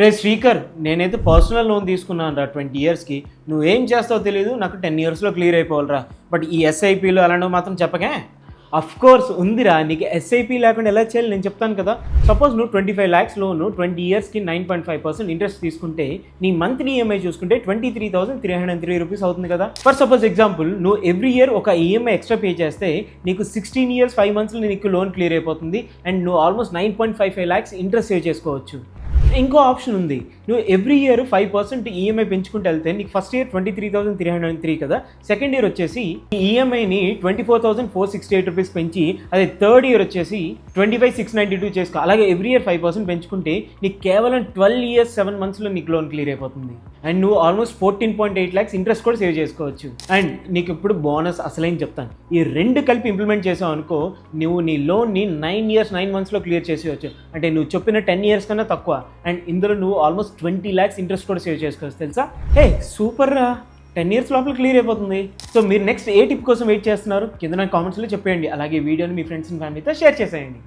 రే శ్రీకర్ నేనైతే personal loan తీసుకున్నాను రా ట్వంటీ ఇయర్స్కి నువ్వేం చేస్తావో తెలియదు నాకు టెన్ ఇయర్స్లో క్లియర్ అయిపోవాలిరా. బట్ ఈ ఎస్ఐపీలు అలాంటివి మాత్రం చెప్పకే. అఫ్ కోర్స్ ఉందిరా నీకు ఎస్ఐపి లేకుండా ఎలా చేయాలి నేను చెప్తాను కదా. సపోజ్ నువ్వు twenty five lakhs loan twenty ఇయర్స్కి nine point five percent interest తీసుకుంటే నీ మంత్లీ ఈఎంఐ చూసుకుంటే twenty three thousand three hundred three rupees అవుతుంది కదా. ఫర్ సపోజ్ ఎగ్జాంపుల్ నువ్వు ఎవ్రీ ఇయర్ ఒక ఈఎంఐ ఎక్స్ట్రా పే చేస్తే నీకు సిక్స్టీన్ ఇయర్స్ ఫైవ్ మంత్స్లో నీకు లోన్ క్లియర్ అయిపోతుంది. అండ్ నువ్వు almost nine point five five lakhs interest save చేసుకోవచ్చు. ఇంకో ఆప్షన్ ఉంది. నువ్వు every year five percent EMI పెంచుకుంటూ వెళ్తే నీకు first year twenty three thousand three hundred three కదా. సెకండ్ ఇయర్ వచ్చేసి ఈ ఈఎంఐని twenty four thousand four sixty eight rupees పెంచి అదే థర్డ్ ఇయర్ వచ్చేసి twenty five six ninety two చేసుకో. అలాగే ఎవ్రీ ఇయర్ ఫైవ్ పర్సెంట్ పెంచుకుంటే నీకు కేవలం ట్వెల్వ్ ఇయర్స్ సెవెన్ మంత్స్లో నీకు లోన్ క్లియర్ అయిపోతుంది. అండ్ నువ్వు almost fourteen point eight lakhs interest కూడా సేవ్ చేసుకోవచ్చు. అండ్ నీకు ఇప్పుడు బోనస్ అసలేం చెప్తాను. ఈ రెండు కలిపి ఇంప్లిమెంట్ చేసావు అనుకో నువ్వు నీ లోన్ని నైన్ ఇయర్స్ నైన్ మంత్స్లో క్లియర్ చేసేయచ్చు అంటే నువ్వు చెప్పిన టెన్ ఇయర్స్ కన్నా తక్కువ. అండ్ ఇందులో నువ్వు ఆల్మోస్ట్ ట్వంటీ ల్యాక్స్ ఇంట్రెస్ట్ కూడా సేవ్ చేసుకోవచ్చు తెలుసా? హే సూపర్ రా. టెన్ ఇయర్స్ లోపల క్లియర్ అయిపోతుంది. సో మీరు నెక్స్ట్ ఏ టిప్ కోసం వెయిట్ చేస్తున్నారు? కింద నా కామెంట్స్లో చెప్పేయండి. అలాగే వీడియోని మీ ఫ్రెండ్స్ అండ్ ఫ్యామిలీతో షేర్ చేసేయండి.